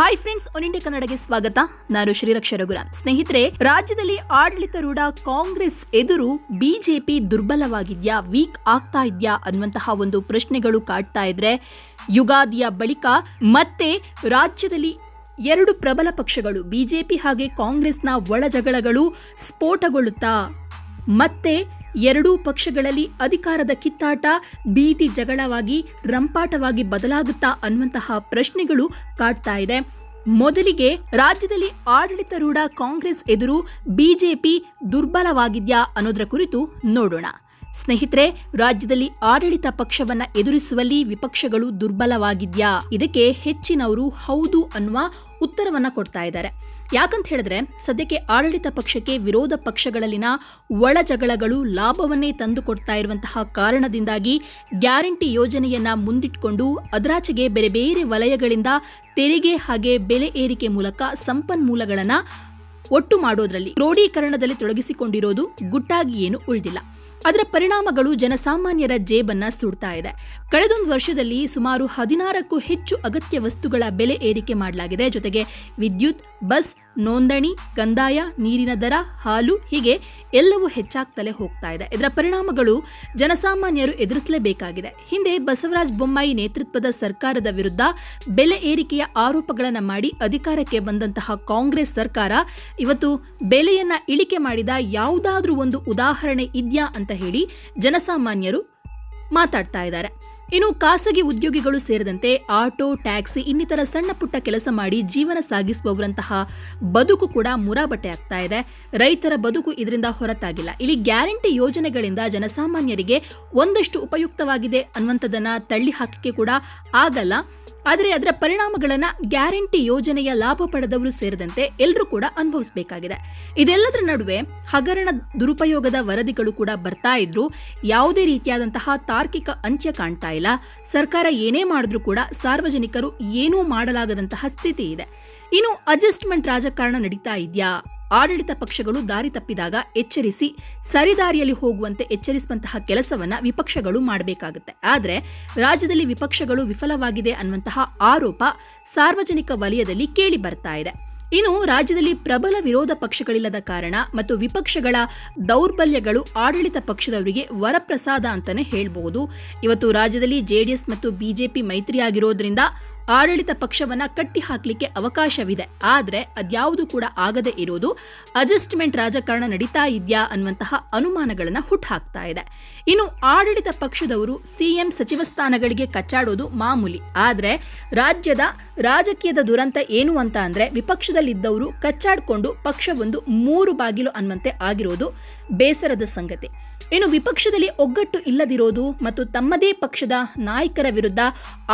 Hi friends one India ಕನ್ನಡಗೆ ಸ್ವಾಗತ ನಾನು ಶ್ರೀರಕ್ಷ ರಘುರಾಮ್ ಸ್ನೇಹಿತರೆ ರಾಜ್ಯದಲ್ಲಿ ಆಡಳಿತಾರೂಢ ಕಾಂಗ್ರೆಸ್ ಎದುರು ಬಿಜೆಪಿ ದುರ್ಬಲವಾಗಿದ್ಯಾ ವೀಕ್ ಆಗ್ತಾ ಇದ್ಯಾ ಅನ್ನುವಂತಹ ಒಂದು ಪ್ರಶ್ನೆಗಳು ಕಾಡ್ತಾ ಇದ್ರೆ ಯುಗಾದಿಯ ಬಳಿಕ ಮತ್ತೆ ರಾಜ್ಯದಲ್ಲಿ ಎರಡು ಪ್ರಬಲ ಪಕ್ಷಗಳು ಬಿಜೆಪಿ ಹಾಗೆ ಕಾಂಗ್ರೆಸ್ನ ಒಳಜಗಳಗಳು ಸ್ಫೋಟಗೊಳ್ಳುತ್ತಾ ಮತ್ತೆ ಎರಡೂ ಪಕ್ಷಗಳಲ್ಲಿ ಅಧಿಕಾರದ ಕಿತ್ತಾಟ ಬೀದಿ ಜಗಳವಾಗಿ, ರಂಪಾಟವಾಗಿ ಬದಲಾಗುತ್ತಾ ಅನ್ನುವಂತಹ ಪ್ರಶ್ನೆಗಳು ಕಾಡ್ತಾ ಇದೆ. ಮೊದಲಿಗೆ ರಾಜ್ಯದಲ್ಲಿ ಆಡಳಿತಾರೂಢ ಕಾಂಗ್ರೆಸ್ ಎದುರು ಬಿಜೆಪಿ ದುರ್ಬಲವಾಗಿದ್ಯಾ ಅನ್ನೋದರ ಕುರಿತು ನೋಡೋಣ. ಸ್ನೇಹಿತರೆ, ರಾಜ್ಯದಲ್ಲಿ ಆಡಳಿತ ಪಕ್ಷವನ್ನ ಎದುರಿಸುವಲ್ಲಿ ವಿಪಕ್ಷಗಳು ದುರ್ಬಲವಾಗಿದ್ಯಾ? ಇದಕ್ಕೆ ಹೆಚ್ಚಿನವರು ಹೌದು ಅನ್ನುವ ಉತ್ತರವನ್ನ ಕೊಡ್ತಾ ಇದ್ದಾರೆ. ಯಾಕಂತ ಹೇಳಿದ್ರೆ ಸದ್ಯಕ್ಕೆ ಆಡಳಿತ ಪಕ್ಷಕ್ಕೆ ವಿರೋಧ ಪಕ್ಷಗಳಲ್ಲಿನ ಒಳ ಜಗಳಗಳು ಲಾಭವನ್ನೇ ತಂದು ಕೊಡ್ತಾ ಇರುವಂತಹ ಕಾರಣದಿಂದಾಗಿ ಗ್ಯಾರಂಟಿ ಯೋಜನೆಯನ್ನ ಮುಂದಿಟ್ಕೊಂಡು ಅದರಾಚೆಗೆ ಬೇರೆ ಬೇರೆ ವಲಯಗಳಿಂದ ತೆರಿಗೆ ಹಾಗೆ ಬೆಲೆ ಏರಿಕೆ ಮೂಲಕ ಸಂಪನ್ಮೂಲಗಳನ್ನ ಒಟ್ಟು ಮಾಡೋದ್ರಲ್ಲಿ ಕ್ರೋಢೀಕರಣದಲ್ಲಿ ತೊಡಗಿಸಿಕೊಂಡಿರೋದು ಗುಟ್ಟಾಗಿ ಏನು ಉಳಿದಿಲ್ಲ. ಅದರ ಪರಿಣಾಮಗಳು ಜನಸಾಮಾನ್ಯರ ಜೇಬನ್ನ ಸುಡ್ತಾ ಇದೆ. ಕಳೆದೊಂದು ವರ್ಷದಲ್ಲಿ ಸುಮಾರು ಹದಿನಾರಕ್ಕೂ ಹೆಚ್ಚು ಅಗತ್ಯ ವಸ್ತುಗಳ ಬೆಲೆ ಏರಿಕೆ ಮಾಡಲಾಗಿದೆ. ಜೊತೆಗೆ ವಿದ್ಯುತ್, ಬಸ್, ನೋಂದಣಿ, ಕಂದಾಯ, ನೀರಿನ ದರ, ಹಾಲು ಹೀಗೆ ಎಲ್ಲವೂ ಹೆಚ್ಚಾಗ್ತಲೇ ಹೋಗ್ತಾ ಇದೆ. ಇದರ ಪರಿಣಾಮಗಳು ಜನಸಾಮಾನ್ಯರು ಎದುರಿಸಲೇಬೇಕಾಗಿದೆ. ಹಿಂದೆ ಬಸವರಾಜ ಬೊಮ್ಮಾಯಿ ನೇತೃತ್ವದ ಸರ್ಕಾರದ ವಿರುದ್ಧ ಬೆಲೆ ಏರಿಕೆಯ ಆರೋಪಗಳನ್ನು ಮಾಡಿ ಅಧಿಕಾರಕ್ಕೆ ಬಂದಂತಹ ಕಾಂಗ್ರೆಸ್ ಸರ್ಕಾರ ಇವತ್ತು ಬೆಲೆಯನ್ನ ಇಳಿಕೆ ಮಾಡಿದ ಯಾವುದಾದ್ರೂ ಒಂದು ಉದಾಹರಣೆ ಇದೆಯಾ ಅಂತ ಹೇಳಿ ಜನಸಾಮಾನ್ಯರು ಮಾತಾಡ್ತಾ ಇದ್ದಾರೆ. ಇನ್ನು ಖಾಸಗಿ ಉದ್ಯೋಗಿಗಳು ಸೇರಿದಂತೆ ಆಟೋ, ಟ್ಯಾಕ್ಸಿ, ಇನ್ನಿತರ ಸಣ್ಣ ಪುಟ್ಟ ಕೆಲಸ ಮಾಡಿ ಜೀವನ ಸಾಗಿಸುವವರಂತಹ ಬದುಕು ಕೂಡ ಮುರಾಬಟ್ಟೆ ಆಗ್ತಾ ಇದೆ. ರೈತರ ಬದುಕು ಇದರಿಂದ ಹೊರತಾಗಿಲ್ಲ. ಇಲ್ಲಿ ಗ್ಯಾರಂಟಿ ಯೋಜನೆಗಳಿಂದ ಜನಸಾಮಾನ್ಯರಿಗೆ ಒಂದಷ್ಟು ಉಪಯುಕ್ತವಾಗಿದೆ ಅನ್ನುವಂಥದ್ದನ್ನ ತಳ್ಳಿ ಹಾಕಕ್ಕೆ ಕೂಡ ಆಗಲ್ಲ. ಆದರೆ ಅದರ ಪರಿಣಾಮಗಳನ್ನ ಗ್ಯಾರಂಟಿ ಯೋಜನೆಯ ಲಾಭ ಪಡೆದವರು ಸೇರಿದಂತೆ ಎಲ್ಲರೂ ಕೂಡ ಅನುಭವಿಸಬೇಕಾಗಿದೆ. ಇದೆಲ್ಲದರ ನಡುವೆ ಹಗರಣ ದುರುಪಯೋಗದ ವರದಿಗಳು ಕೂಡ ಬರ್ತಾ ಇದ್ರು ಯಾವುದೇ ರೀತಿಯಾದಂತಹ ತಾರ್ಕಿಕ ಅಂತ್ಯ ಕಾಣ್ತಾ ಇಲ್ಲ. ಸರ್ಕಾರ ಏನೇ ಮಾಡಿದ್ರೂ ಕೂಡ ಸಾರ್ವಜನಿಕರು ಏನೂ ಮಾಡಲಾಗದಂತಹ ಸ್ಥಿತಿ ಇದೆ. ಇನ್ನು ಅಡ್ಜಸ್ಟ್ಮೆಂಟ್ ರಾಜಕಾರಣ ನಡೀತಾ ಇದೆಯಾ? ಆಡಳಿತ ಪಕ್ಷಗಳು ದಾರಿ ತಪ್ಪಿದಾಗ ಎಚ್ಚರಿಸಿ ಸರಿದಾರಿಯಲ್ಲಿ ಹೋಗುವಂತೆ ಎಚ್ಚರಿಸುವಂತಹ ಕೆಲಸವನ್ನ ವಿಪಕ್ಷಗಳು ಮಾಡಬೇಕಾಗುತ್ತೆ. ಆದರೆ ರಾಜ್ಯದಲ್ಲಿ ವಿಪಕ್ಷಗಳು ವಿಫಲವಾಗಿದೆ ಅನ್ನುವಂತಹ ಆರೋಪ ಸಾರ್ವಜನಿಕ ವಲಯದಲ್ಲಿ ಕೇಳಿ ಬರ್ತಾ ಇದೆ. ಇನ್ನು ರಾಜ್ಯದಲ್ಲಿ ಪ್ರಬಲ ವಿರೋಧ ಪಕ್ಷಗಳಿಲ್ಲದ ಕಾರಣ ಮತ್ತು ವಿಪಕ್ಷಗಳ ದೌರ್ಬಲ್ಯಗಳು ಆಡಳಿತ ಪಕ್ಷದವರಿಗೆ ವರಪ್ರಸಾದ ಅಂತಲೇ ಹೇಳಬಹುದು. ಇವತ್ತು ರಾಜ್ಯದಲ್ಲಿ ಜೆಡಿಎಸ್ ಮತ್ತು ಬಿಜೆಪಿ ಮೈತ್ರಿಯಾಗಿರೋದ್ರಿಂದ ಆಡಳಿತ ಪಕ್ಷವನ್ನ ಕಟ್ಟಿ ಹಾಕ್ಲಿಕ್ಕೆ ಅವಕಾಶವಿದೆ. ಆದ್ರೆ ಅದ್ಯಾವುದು ಕೂಡ ಆಗದೆ ಇರೋದು ಅಡ್ಜಸ್ಟ್ಮೆಂಟ್ ರಾಜಕಾರಣ ನಡೀತಾ ಇದೆಯಾ ಅನ್ನುವಂತಹ ಅನುಮಾನಗಳನ್ನ ಹುಟ್ಟುಹಾಕ್ತಾ ಇದೆ. ಇನ್ನು ಆಡಳಿತ ಪಕ್ಷದವರು ಸಿಎಂ ಸಚಿವ ಸ್ಥಾನಗಳಿಗೆ ಕಚ್ಚಾಡೋದು ಮಾಮೂಲಿ. ಆದ್ರೆ ರಾಜ್ಯದ ರಾಜಕೀಯದ ದುರಂತ ಏನು ಅಂತ ಅಂದ್ರೆ ವಿಪಕ್ಷದಲ್ಲಿದ್ದವರು ಕಚ್ಚಾಡ್ಕೊಂಡು ಪಕ್ಷವೊಂದು ಮೂರು ಬಾಗಿಲು ಅನ್ನುವಂತೆ ಆಗಿರೋದು ಬೇಸರದ ಸಂಗತಿ. ಇನ್ನು ವಿಪಕ್ಷದಲ್ಲಿ ಒಗ್ಗಟ್ಟು ಇಲ್ಲದಿರೋದು ಮತ್ತು ತಮ್ಮದೇ ಪಕ್ಷದ ನಾಯಕರ ವಿರುದ್ಧ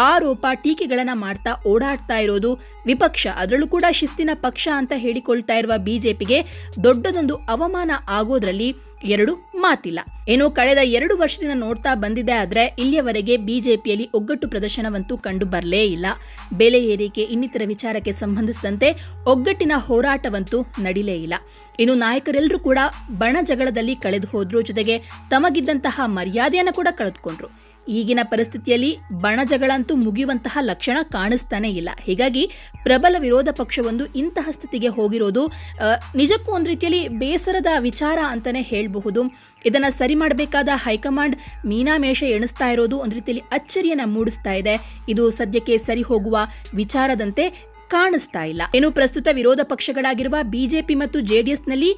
ಆರೋಪ ಟೀಕೆಗಳನ್ನು ಮಾಡ್ತಾ ಓಡಾಡ್ತಾ ಇರೋದು ವಿಪಕ್ಷ, ಅದರಲ್ಲೂ ಕೂಡ ಶಿಸ್ತಿನ ಪಕ್ಷ ಅಂತ ಹೇಳಿಕೊಳ್ತಾ ಇರುವ ಬಿಜೆಪಿಗೆ ದೊಡ್ಡದೊಂದು ಅವಮಾನ ಆಗೋದ್ರಲ್ಲಿ ಎರಡು ಮಾತಿಲ್ಲ. ಏನು ಕಳೆದ ಎರಡು ವರ್ಷದಿಂದ ನೋಡ್ತಾ ಬಂದಿದೆ ಆದ್ರೆ ಇಲ್ಲಿಯವರೆಗೆ ಬಿಜೆಪಿಯಲ್ಲಿ ಒಗ್ಗಟ್ಟು ಪ್ರದರ್ಶನವಂತೂ ಕಂಡು ಬರಲೇ ಇಲ್ಲ. ಬೆಲೆ ಏರಿಕೆ, ಇನ್ನಿತರ ವಿಚಾರಕ್ಕೆ ಸಂಬಂಧಿಸಿದಂತೆ ಒಗ್ಗಟ್ಟಿನ ಹೋರಾಟವಂತೂ ನಡಿಲೇ ಇಲ್ಲ. ಇನ್ನು ನಾಯಕರೆಲ್ಲರೂ ಕೂಡ ಬಣ ಜಗಳದಲ್ಲಿ ಕಳೆದು ಹೋದ್ರು ಜೊತೆಗೆ ತಮಗಿದ್ದಂತಹ ಮರ್ಯಾದೆಯನ್ನು ಕೂಡ ಕಳೆದುಕೊಂಡ್ರು. ಈಗಿನ ಪರಿಸ್ಥಿತಿಯಲ್ಲಿ ಬಣ ಜಗಳಂತೂ ಮುಗಿಯುವಂತಹ ಲಕ್ಷಣ ಕಾಣಿಸ್ತಾನೇ ಇಲ್ಲ. ಹೀಗಾಗಿ ಪ್ರಬಲ ವಿರೋಧ ಪಕ್ಷವೊಂದು ಇಂತಹ ಸ್ಥಿತಿಗೆ ಹೋಗಿರೋದು ನಿಜಕ್ಕೂ ಒಂದು ರೀತಿಯಲ್ಲಿ ಬೇಸರದ ವಿಚಾರ ಅಂತಲೇ ಹೇಳಬಹುದು. ಇದನ್ನು ಸರಿ ಮಾಡಬೇಕಾದ ಹೈಕಮಾಂಡ್ ಮೀನಾಮೇಷ ಎಣಿಸ್ತಾ ಇರೋದು ಒಂದು ರೀತಿಯಲ್ಲಿ ಅಚ್ಚರಿಯನ್ನು ಮೂಡಿಸ್ತಾ ಇದೆ. ಇದು ಸದ್ಯಕ್ಕೆ ಸರಿ ಹೋಗುವ ವಿಚಾರದಂತೆ ಕಾಣಿಸ್ತಾ ಇಲ್ಲ. ಇನ್ನು ಪ್ರಸ್ತುತ ವಿರೋಧ ಪಕ್ಷಗಳಾಗಿರುವ ಬಿಜೆಪಿ ಮತ್ತು ಜೆಡಿಎಸ್ನಲ್ಲಿ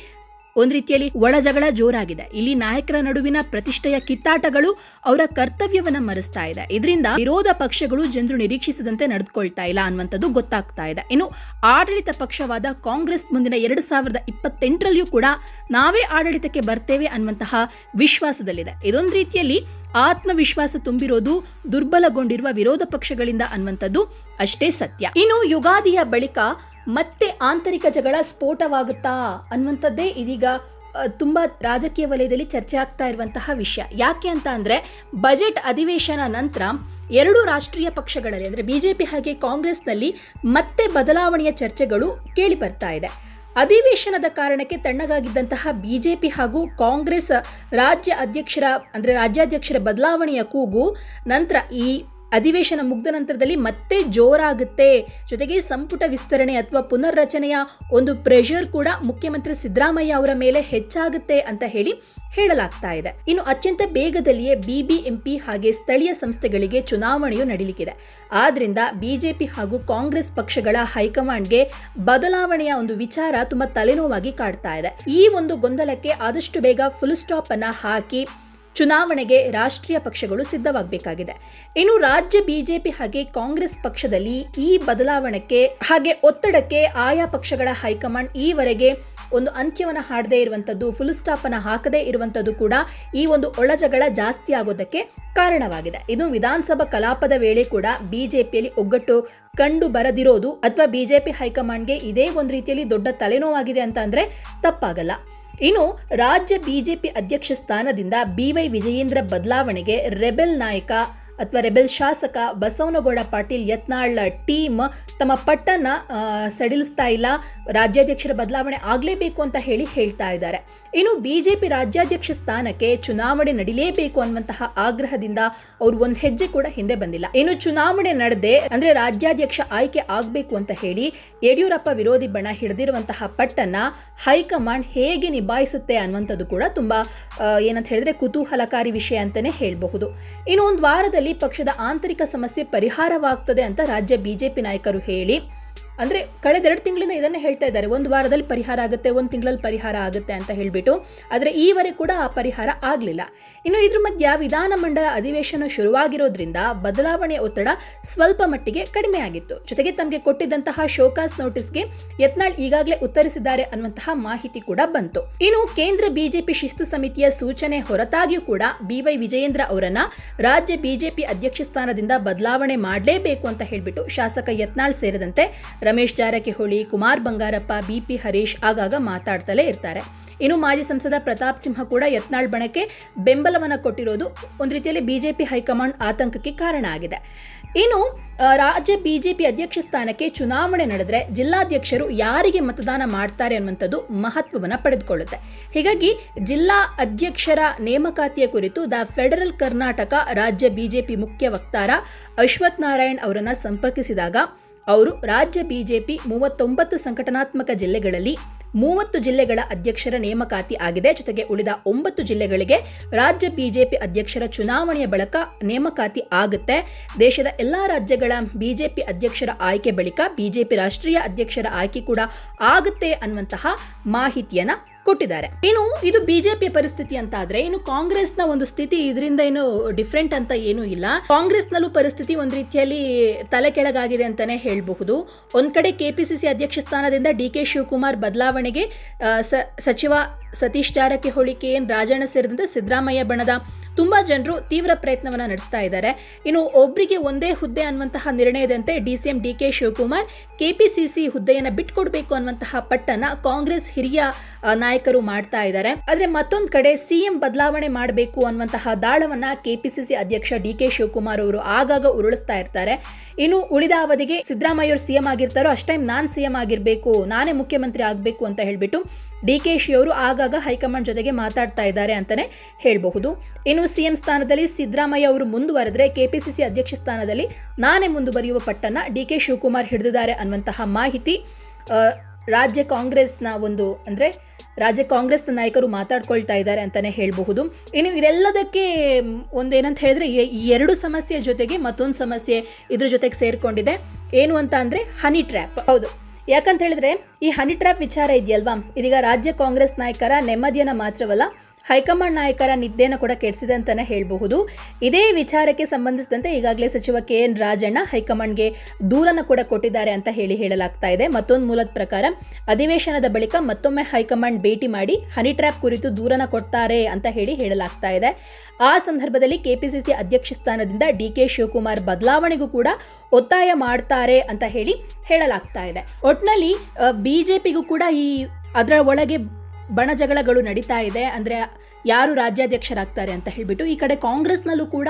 ಒಂದ್ ರೀತಿಯಲ್ಲಿ ಒಳ ಜಗಳ ಜೋರಾಗಿದೆ. ಇಲ್ಲಿ ನಾಯಕರ ನಡುವಿನ ಪ್ರತಿಷ್ಠೆಯ ಕಿತ್ತಾಟಗಳು ಅವರ ಕರ್ತವ್ಯವನ್ನ ಮರೆಸ್ತಾ ಇದೆ. ಇದರಿಂದ ವಿರೋಧ ಪಕ್ಷಗಳು ಜನರು ನಿರೀಕ್ಷಿಸದಂತೆ ನಡೆದುಕೊಳ್ತಾ ಇಲ್ಲ ಅನ್ನುವಂಥದ್ದು ಗೊತ್ತಾಗ್ತಾ ಇದೆ. ಇನ್ನು ಆಡಳಿತ ಪಕ್ಷವಾದ ಕಾಂಗ್ರೆಸ್ ಮುಂದಿನ ಎರಡು ಸಾವಿರದ ಇಪ್ಪತ್ತೆಂಟರಲ್ಲಿಯೂ ಕೂಡ ನಾವೇ ಆಡಳಿತಕ್ಕೆ ಬರ್ತೇವೆ ಅನ್ನುವಂತಹ ವಿಶ್ವಾಸದಲ್ಲಿದೆ. ಇದೊಂದು ರೀತಿಯಲ್ಲಿ ಆತ್ಮವಿಶ್ವಾಸ ತುಂಬಿರೋದು ದುರ್ಬಲಗೊಂಡಿರುವ ವಿರೋಧ ಪಕ್ಷಗಳಿಂದ ಅನ್ನುವಂಥದ್ದು ಅಷ್ಟೇ ಸತ್ಯ. ಇನ್ನು ಯುಗಾದಿಯ ಬಳಿಕ ಮತ್ತೆ ಆಂತರಿಕ ಜಗಳ ಸ್ಫೋಟವಾಗುತ್ತಾ ಅನ್ನುವಂಥದ್ದೇ ಇದೀಗ ತುಂಬ ರಾಜಕೀಯ ವಲಯದಲ್ಲಿ ಚರ್ಚೆ ಆಗ್ತಾ ಇರುವಂತಹ ವಿಷಯ. ಯಾಕೆ ಅಂತ ಅಂದರೆ, ಬಜೆಟ್ ಅಧಿವೇಶನ ನಂತರ ಎರಡು ರಾಷ್ಟ್ರೀಯ ಪಕ್ಷಗಳಲ್ಲಿ, ಅಂದರೆ ಬಿ ಜೆ ಪಿ ಹಾಗೆ ಕಾಂಗ್ರೆಸ್ನಲ್ಲಿ ಮತ್ತೆ ಬದಲಾವಣೆಯ ಚರ್ಚೆಗಳು ಕೇಳಿ ಬರ್ತಾ ಇದೆ. ಅಧಿವೇಶನದ ಕಾರಣಕ್ಕೆ ತಣ್ಣಗಾಗಿದ್ದಂತಹ ಬಿ ಜೆ ಪಿ ಹಾಗೂ ಕಾಂಗ್ರೆಸ್ ರಾಜ್ಯ ಅಧ್ಯಕ್ಷರ, ಅಂದರೆ ರಾಜ್ಯಾಧ್ಯಕ್ಷರ ಬದಲಾವಣೆಯ ಕೂಗು ನಂತರ ಈ ಅಧಿವೇಶನ ಮುಗ್ದ ನಂತರದಲ್ಲಿ ಮತ್ತೆ ಜೋರಾಗುತ್ತೆ. ಜೊತೆಗೆ ಸಂಪುಟ ವಿಸ್ತರಣೆ ಅಥವಾ ಪುನರ್ರಚನೆಯ ಒಂದು ಪ್ರೆಷರ್ ಕೂಡ ಮುಖ್ಯಮಂತ್ರಿ ಸಿದ್ದರಾಮಯ್ಯ ಅವರ ಮೇಲೆ ಹೆಚ್ಚಾಗುತ್ತೆ ಅಂತ ಹೇಳಿ ಹೇಳಲಾಗ್ತಾ ಇದೆ. ಇನ್ನು ಅತ್ಯಂತ ಬೇಗದಲ್ಲಿಯೇ ಬಿಬಿಎಂಪಿ ಹಾಗೆ ಸ್ಥಳೀಯ ಸಂಸ್ಥೆಗಳಿಗೆ ಚುನಾವಣೆಯು ನಡೀಲಿಕ್ಕಿದೆ. ಆದ್ರಿಂದ ಬಿಜೆಪಿ ಹಾಗೂ ಕಾಂಗ್ರೆಸ್ ಪಕ್ಷಗಳ ಹೈಕಮಾಂಡ್ಗೆ ಬದಲಾವಣೆಯ ಒಂದು ವಿಚಾರ ತುಂಬಾ ತಲೆನೋವಾಗಿ ಕಾಡ್ತಾ ಇದೆ. ಈ ಒಂದು ಗೊಂದಲಕ್ಕೆ ಆದಷ್ಟು ಬೇಗ ಫುಲ್ ಸ್ಟಾಪ್ ಅನ್ನ ಹಾಕಿ ಚುನಾವಣೆಗೆ ರಾಷ್ಟ್ರೀಯ ಪಕ್ಷಗಳು ಸಿದ್ಧವಾಗಬೇಕಾಗಿದೆ. ಇನ್ನು ರಾಜ್ಯ ಬಿಜೆಪಿ ಹಾಗೆ ಕಾಂಗ್ರೆಸ್ ಪಕ್ಷದಲ್ಲಿ ಈ ಬದಲಾವಣೆಗೆ ಹಾಗೆ ಒತ್ತಡಕ್ಕೆ ಆಯಾ ಪಕ್ಷಗಳ ಹೈಕಮಾಂಡ್ ಈವರೆಗೆ ಒಂದು ಅಂತ್ಯವನ್ನು ಹಾಡದೇ ಇರುವಂಥದ್ದು ಫುಲ್ ಸ್ಟಾಪ್ ಅನ್ನು ಹಾಕದೇ ಇರುವಂಥದ್ದು ಕೂಡ ಈ ಒಂದು ಒಳಜಗಳ ಜಾಸ್ತಿ ಆಗೋದಕ್ಕೆ ಕಾರಣವಾಗಿದೆ. ಇದು ವಿಧಾನಸಭಾ ಕಲಾಪದ ವೇಳೆ ಕೂಡ ಬಿಜೆಪಿಯಲ್ಲಿ ಒಗ್ಗಟ್ಟು ಕಂಡು ಬರದಿರೋದು ಅಥವಾ ಬಿಜೆಪಿ ಹೈಕಮಾಂಡ್ಗೆ ಇದೇ ಒಂದು ರೀತಿಯಲ್ಲಿ ದೊಡ್ಡ ತಲೆನೋವಾಗಿದೆ ಅಂತ ಅಂದರೆ ತಪ್ಪಾಗಲ್ಲ. ಇನ್ನು ರಾಜ್ಯ ಬಿಜೆಪಿ ಅಧ್ಯಕ್ಷ ಸ್ಥಾನದಿಂದ ಬಿವೈ ವಿಜಯೇಂದ್ರ ಬದಲಾವಣೆಗೆ ರೆಬೆಲ್ ನಾಯಕ ಅಥವಾ ರೆಬೆಲ್ ಶಾಸಕ ಬಸವನಗೌಡ ಪಾಟೀಲ್ ಯತ್ನಾಳ್ ಟೀಮ್ ತಮ್ಮ ಪಟ್ಟನ್ನ ಸಡಿಲಿಸ್ತಾ ಇಲ್ಲ. ರಾಜ್ಯಾಧ್ಯಕ್ಷರ ಬದಲಾವಣೆ ಆಗಲೇಬೇಕು ಅಂತ ಹೇಳಿ ಹೇಳ್ತಾ ಇದ್ದಾರೆ. ಇನ್ನು ಬಿಜೆಪಿ ರಾಜ್ಯಾಧ್ಯಕ್ಷ ಸ್ಥಾನಕ್ಕೆ ಚುನಾವಣೆ ನಡಿಲೇಬೇಕು ಅನ್ನುವಂತಹ ಆಗ್ರಹದಿಂದ ಅವರು ಒಂದು ಹೆಜ್ಜೆ ಕೂಡ ಹಿಂದೆ ಬಂದಿಲ್ಲ. ಇನ್ನು ಚುನಾವಣೆ ನಡೆದೇ ಅಂದ್ರೆ ರಾಜ್ಯಾಧ್ಯಕ್ಷ ಆಯ್ಕೆ ಆಗಬೇಕು ಅಂತ ಹೇಳಿ ಯಡಿಯೂರಪ್ಪ ವಿರೋಧಿ ಬಣ ಹಿಡಿದಿರುವಂತಹ ಪಟ್ಟನ್ನ ಹೈಕಮಾಂಡ್ ಹೇಗೆ ನಿಭಾಯಿಸುತ್ತೆ ಅನ್ನುವಂಥದ್ದು ಕೂಡ ತುಂಬಾ ಏನಂತ ಹೇಳಿದ್ರೆ ಕುತೂಹಲಕಾರಿ ವಿಷಯ ಅಂತಾನೆ ಹೇಳಬಹುದು. ಇನ್ನು ಒಂದು ವಾರದಲ್ಲಿ ಪಕ್ಷದ ಆಂತರಿಕ ಸಮಸ್ಯೆ ಪರಿಹಾರವಾಗ್ತದೆ ಅಂತ ರಾಜ್ಯ ಬಿಜೆಪಿ ನಾಯಕರು ಹೇಳಿ. ಅಂದ್ರೆ ಕಳೆದೆರಡು ತಿಂಗಳಿಂದ ಇದನ್ನೇ ಹೇಳ್ತಾ ಇದ್ದಾರೆ. ಒಂದು ವಾರದಲ್ಲಿ ಪರಿಹಾರ ಆಗುತ್ತೆ, ಒಂದು ತಿಂಗಳಲ್ಲಿ ಪರಿಹಾರ ಆಗುತ್ತೆ ಅಂತ ಹೇಳ್ಬಿಟ್ಟು. ಆದರೆ ಈವರೆಗೆ ಕೂಡ ಆ ಪರಿಹಾರ ಆಗಲಿಲ್ಲ. ಇನ್ನು ಇದ್ರ ಮಧ್ಯ ವಿಧಾನಮಂಡಲ ಅಧಿವೇಶನ ಶುರುವಾಗಿರೋದ್ರಿಂದ ಬದಲಾವಣೆ ಒತ್ತಡ ಸ್ವಲ್ಪ ಮಟ್ಟಿಗೆ ಕಡಿಮೆ ಆಗಿತ್ತು. ಜೊತೆಗೆ ತಮಗೆ ಕೊಟ್ಟಿದ್ದಂತಹ ಶೋಕಾಸ್ ನೋಟಿಸ್ಗೆ ಯತ್ನಾಳ್ ಈಗಾಗಲೇ ಉತ್ತರಿಸಿದ್ದಾರೆ ಅನ್ನುವಂತಹ ಮಾಹಿತಿ ಕೂಡ ಬಂತು. ಇನ್ನು ಕೇಂದ್ರ ಬಿಜೆಪಿ ಶಿಸ್ತು ಸಮಿತಿಯ ಸೂಚನೆ ಹೊರತಾಗಿಯೂ ಕೂಡ ಬಿವೈ ವಿಜಯೇಂದ್ರ ಅವರನ್ನ ರಾಜ್ಯ ಬಿಜೆಪಿ ಅಧ್ಯಕ್ಷ ಸ್ಥಾನದಿಂದ ಬದಲಾವಣೆ ಮಾಡಲೇಬೇಕು ಅಂತ ಹೇಳಿಬಿಟ್ಟು ಶಾಸಕ ಯತ್ನಾಳ್ ಸೇರಿದಂತೆ ರಮೇಶ್ ಜಾರಕಿಹೊಳಿ, ಕುಮಾರ್ ಬಂಗಾರಪ್ಪ, ಬಿಪಿ ಹರೀಶ್ ಆಗಾಗ ಮಾತಾಡ್ತಲೇ ಇರ್ತಾರೆ. ಇನ್ನು ಮಾಜಿ ಸಂಸದ ಪ್ರತಾಪ್ ಸಿಂಹ ಕೂಡ ಯತ್ನಾಳ್ ಬಣಕ್ಕೆ ಬೆಂಬಲವನ್ನು ಕೊಟ್ಟಿರೋದು ಒಂದು ರೀತಿಯಲ್ಲಿ ಬಿಜೆಪಿ ಹೈಕಮಾಂಡ್ ಆತಂಕಕ್ಕೆ ಕಾರಣ ಆಗಿದೆ. ಇನ್ನು ರಾಜ್ಯ ಬಿಜೆಪಿ ಅಧ್ಯಕ್ಷ ಸ್ಥಾನಕ್ಕೆ ಚುನಾವಣೆ ನಡೆದರೆ ಜಿಲ್ಲಾಧ್ಯಕ್ಷರು ಯಾರಿಗೆ ಮತದಾನ ಮಾಡ್ತಾರೆ ಅನ್ನುವಂಥದ್ದು ಮಹತ್ವವನ್ನು ಪಡೆದುಕೊಳ್ಳುತ್ತೆ. ಹೀಗಾಗಿ ಜಿಲ್ಲಾ ಅಧ್ಯಕ್ಷರ ನೇಮಕಾತಿಯ ಕುರಿತು ದ ಫೆಡರಲ್ ಕರ್ನಾಟಕ ರಾಜ್ಯ ಬಿಜೆಪಿ ಮುಖ್ಯ ವಕ್ತಾರ ಅಶ್ವಥ್ ನಾರಾಯಣ್ ಅವರನ್ನು ಸಂಪರ್ಕಿಸಿದಾಗ ಅವರು ರಾಜ್ಯ ಬಿಜೆಪಿ ಮೂವತ್ತೊಂಬತ್ತು ಸಂಘಟನಾತ್ಮಕ ಜಿಲ್ಲೆಗಳಲ್ಲಿ ಮೂವತ್ತು ಜಿಲ್ಲೆಗಳ ಅಧ್ಯಕ್ಷರ ನೇಮಕಾತಿ ಆಗಿದೆ. ಜೊತೆಗೆ ಉಳಿದ ಒಂಬತ್ತು ಜಿಲ್ಲೆಗಳಿಗೆ ರಾಜ್ಯ ಬಿಜೆಪಿ ಅಧ್ಯಕ್ಷರ ಚುನಾವಣೆಯ ಬಳಿಕ ನೇಮಕಾತಿ ಆಗುತ್ತೆ. ದೇಶದ ಎಲ್ಲಾ ರಾಜ್ಯಗಳ ಬಿಜೆಪಿ ಅಧ್ಯಕ್ಷರ ಆಯ್ಕೆ ಬಳಿಕ ಬಿಜೆಪಿ ರಾಷ್ಟ್ರೀಯ ಅಧ್ಯಕ್ಷರ ಆಯ್ಕೆ ಕೂಡ ಆಗುತ್ತೆ ಅನ್ನುವಂತಹ ಮಾಹಿತಿಯನ್ನ ಕೊಟ್ಟಿದ್ದಾರೆ. ಇನ್ನು ಇದು ಬಿಜೆಪಿ ಪರಿಸ್ಥಿತಿ ಅಂತ ಆದ್ರೆ ಇನ್ನು ಕಾಂಗ್ರೆಸ್ನ ಒಂದು ಸ್ಥಿತಿ ಇದರಿಂದ ಏನು ಡಿಫ್ರೆಂಟ್ ಅಂತ ಏನೂ ಇಲ್ಲ. ಕಾಂಗ್ರೆಸ್ನಲ್ಲೂ ಪರಿಸ್ಥಿತಿ ಒಂದು ರೀತಿಯಲ್ಲಿ ತಲೆ ಕೆಳಗಾಗಿದೆ ಅಂತಾನೆ ಹೇಳಬಹುದು. ಒಂದ್ ಕಡೆ ಕೆಪಿಸಿಸಿ ಅಧ್ಯಕ್ಷ ಸ್ಥಾನದಿಂದ ಡಿ ಕೆ ಶಿವಕುಮಾರ್ ಬದಲಾವಣೆಗೆ ಸ- ಸಚಿವ ಸತೀಶ್ ಜಾರಕಿಹೊಳಿ ಕೆ ಎನ್ ರಾಜಣ್ಣ ಸೇರಿದಂತೆ ಸಿದ್ದರಾಮಯ್ಯ ಬಣದ ತುಂಬಾ ಜನರು ತೀವ್ರ ಪ್ರಯತ್ನವನ್ನ ನಡೆಸ್ತಾ ಇದ್ದಾರೆ. ಇನ್ನು ಒಬ್ಬರಿಗೆ ಒಂದೇ ಹುದ್ದೆ ಅನ್ನುವಂತಹ ನಿರ್ಣಯದಂತೆ DCM D K Shivakumar, KPCC ಹುದ್ದೆಯನ್ನ ಬಿಟ್ಕೊಡ್ಬೇಕು ಅನ್ನುವಂತಹ ಪಟ್ಟನ್ನ ಕಾಂಗ್ರೆಸ್ ಹಿರಿಯ ನಾಯಕರು ಮಾಡ್ತಾ ಇದ್ದಾರೆ. ಆದ್ರೆ ಮತ್ತೊಂದು ಕಡೆ ಸಿಎಂ ಬದಲಾವಣೆ ಮಾಡಬೇಕು ಅನ್ನುವಂತಹ ದಾಳವನ್ನ ಕೆಪಿಸಿಸಿ ಅಧ್ಯಕ್ಷ ಡಿ ಕೆ ಶಿವಕುಮಾರ್ ಅವರು ಆಗಾಗ ಉರುಳಿಸ್ತಾ ಇರ್ತಾರೆ. ಇನ್ನು ಉಳಿದ ಅವಧಿಗೆ ಸಿದ್ದರಾಮಯ್ಯ ಅವರು ಸಿಎಂ ಆಗಿರ್ತಾರೋ ಅಷ್ಟೈಮ್ ಟೈಮ್ ನಾನ್ ಸಿಎಂ ಆಗಿರ್ಬೇಕು, ನಾನೇ ಮುಖ್ಯಮಂತ್ರಿ ಆಗಬೇಕು ಅಂತ ಹೇಳ್ಬಿಟ್ಟು ಡಿ ಕೆ ಶಿ ಅವರು ಆಗಾಗ ಹೈಕಮಾಂಡ್ ಜೊತೆಗೆ ಮಾತಾಡ್ತಾ ಇದ್ದಾರೆ ಅಂತಾನೆ ಹೇಳಬಹುದು. ಇನ್ನು ಸಿಎಂ ಸ್ಥಾನದಲ್ಲಿ ಸಿದ್ದರಾಮಯ್ಯ ಅವರು ಮುಂದುವರೆದ್ರೆ ಕೆಪಿಸಿಸಿ ಅಧ್ಯಕ್ಷ ಸ್ಥಾನದಲ್ಲಿ ನಾನೇ ಮುಂದುವರಿಯುವ ಪಟ್ಟನ್ನ ಡಿ ಕೆ ಶಿವಕುಮಾರ್ ಹಿಡಿದಿದ್ದಾರೆ ಅನ್ನುವಂತಹ ಮಾಹಿತಿ ರಾಜ್ಯ ಕಾಂಗ್ರೆಸ್ನ ಒಂದು ಅಂದ್ರೆ ರಾಜ್ಯ ಕಾಂಗ್ರೆಸ್ನ ನಾಯಕರು ಮಾತಾಡ್ಕೊಳ್ತಾ ಇದ್ದಾರೆ ಅಂತಾನೆ ಹೇಳಬಹುದು. ಇನ್ನು ಇದೆಲ್ಲದಕ್ಕೆ ಒಂದೇನಂತ ಹೇಳಿದ್ರೆ ಈ ಎರಡು ಸಮಸ್ಯೆ ಜೊತೆಗೆ ಮತ್ತೊಂದು ಸಮಸ್ಯೆ ಇದ್ರ ಜೊತೆಗೆ ಸೇರ್ಕೊಂಡಿದೆ. ಏನು ಅಂತ ಅಂದರೆ ಹನಿ ಟ್ರ್ಯಾಪ್. ಹೌದು. ಯಾಕಂತ ಹೇಳಿದ್ರೆ ಈ ಹನಿ ಟ್ರ್ಯಾಪ್ ವಿಚಾರ ಇದೆಯಲ್ವಾ? ಇದೀಗ ರಾಜ್ಯ ಕಾಂಗ್ರೆಸ್ ನಾಯಕರ ನೆಮ್ಮದಿಯನ್ನು ಮಾತ್ರವಲ್ಲ ಹೈಕಮಾಂಡ್ ನಾಯಕರ ನಿದ್ದೆಯನ್ನು ಕೂಡ ಕೆಡಿಸಿದೆ ಅಂತಾನೆ ಹೇಳಬಹುದು. ಇದೇ ವಿಚಾರಕ್ಕೆ ಸಂಬಂಧಿಸಿದಂತೆ ಈಗಾಗಲೇ ಸಚಿವ ಕೆ ಎನ್ ರಾಜಣ್ಣ ಹೈಕಮಾಂಡ್ಗೆ ದೂರನ್ನು ಕೂಡ ಕೊಟ್ಟಿದ್ದಾರೆ ಅಂತ ಹೇಳಿ ಹೇಳಲಾಗ್ತಾ ಇದೆ. ಮತ್ತೊಂದು ಮೂಲದ ಪ್ರಕಾರ ಅಧಿವೇಶನದ ಬಳಿಕ ಮತ್ತೊಮ್ಮೆ ಹೈಕಮಾಂಡ್ ಭೇಟಿ ಮಾಡಿ ಹನಿ ಟ್ರ್ಯಾಪ್ ಕುರಿತು ದೂರನ ಕೊಡ್ತಾರೆ ಅಂತ ಹೇಳಿ ಹೇಳಲಾಗ್ತಾ ಇದೆ. ಆ ಸಂದರ್ಭದಲ್ಲಿ ಕೆಪಿಸಿಸಿ ಅಧ್ಯಕ್ಷ ಸ್ಥಾನದಿಂದ ಡಿ ಕೆ ಶಿವಕುಮಾರ್ ಬದಲಾವಣೆಗೂ ಕೂಡ ಒತ್ತಾಯ ಮಾಡ್ತಾರೆ ಅಂತ ಹೇಳಿ ಹೇಳಲಾಗ್ತಾ ಇದೆ. ಒಟ್ನಲ್ಲಿ ಬಿಜೆಪಿಗೂ ಕೂಡ ಈ ಅದರ ಒಳಗೆ ಬಣ ಜಗಳಗಳು ನಡೀತಾ ಇದೆ. ಅಂದರೆ ಯಾರು ರಾಜ್ಯಾಧ್ಯಕ್ಷರಾಗ್ತಾರೆ ಅಂತ ಹೇಳಿಬಿಟ್ಟು ಈ ಕಡೆ ಕಾಂಗ್ರೆಸ್ನಲ್ಲೂ ಕೂಡ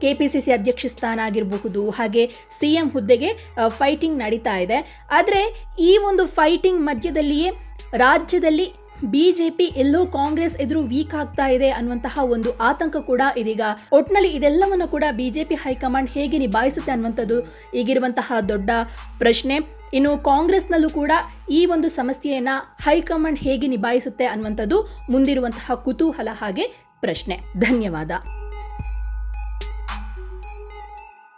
ಕೆ ಪಿ ಸಿ ಸಿ ಅಧ್ಯಕ್ಷ ಸ್ಥಾನ ಆಗಿರಬಹುದು, ಹಾಗೆ ಸಿ ಎಂ ಹುದ್ದೆಗೆ ಫೈಟಿಂಗ್ ನಡೀತಾ ಇದೆ. ಆದರೆ ಈ ಒಂದು ಫೈಟಿಂಗ್ ಮಧ್ಯದಲ್ಲಿಯೇ ರಾಜ್ಯದಲ್ಲಿ ಬಿ ಜೆ ಪಿ ಎಲ್ಲೋ ಕಾಂಗ್ರೆಸ್ ಎದುರು ವೀಕ್ ಆಗ್ತಾ ಇದೆ ಅನ್ನುವಂತಹ ಒಂದು ಆತಂಕ ಕೂಡ ಇದೀಗ. ಒಟ್ನಲ್ಲಿ ಇದೆಲ್ಲವನ್ನು ಕೂಡ ಬಿಜೆಪಿ ಹೈಕಮಾಂಡ್ ಹೇಗೆ ನಿಭಾಯಿಸುತ್ತೆ ಅನ್ನುವಂಥದ್ದು ಈಗಿರುವಂತಹ ದೊಡ್ಡ ಪ್ರಶ್ನೆ. ಇನ್ನು ಕಾಂಗ್ರೆಸ್ನಲ್ಲೂ ಕೂಡ ಈ ಒಂದು ಸಮಸ್ಯೆಯನ್ನ ಹೈಕಮಾಂಡ್ ಹೇಗೆ ನಿಭಾಯಿಸುತ್ತೆ ಅನ್ನುವಂಥದ್ದು ಮುಂದಿರುವಂತಹ ಕುತೂಹಲ ಹಾಗೆ ಪ್ರಶ್ನೆ. ಧನ್ಯವಾದ.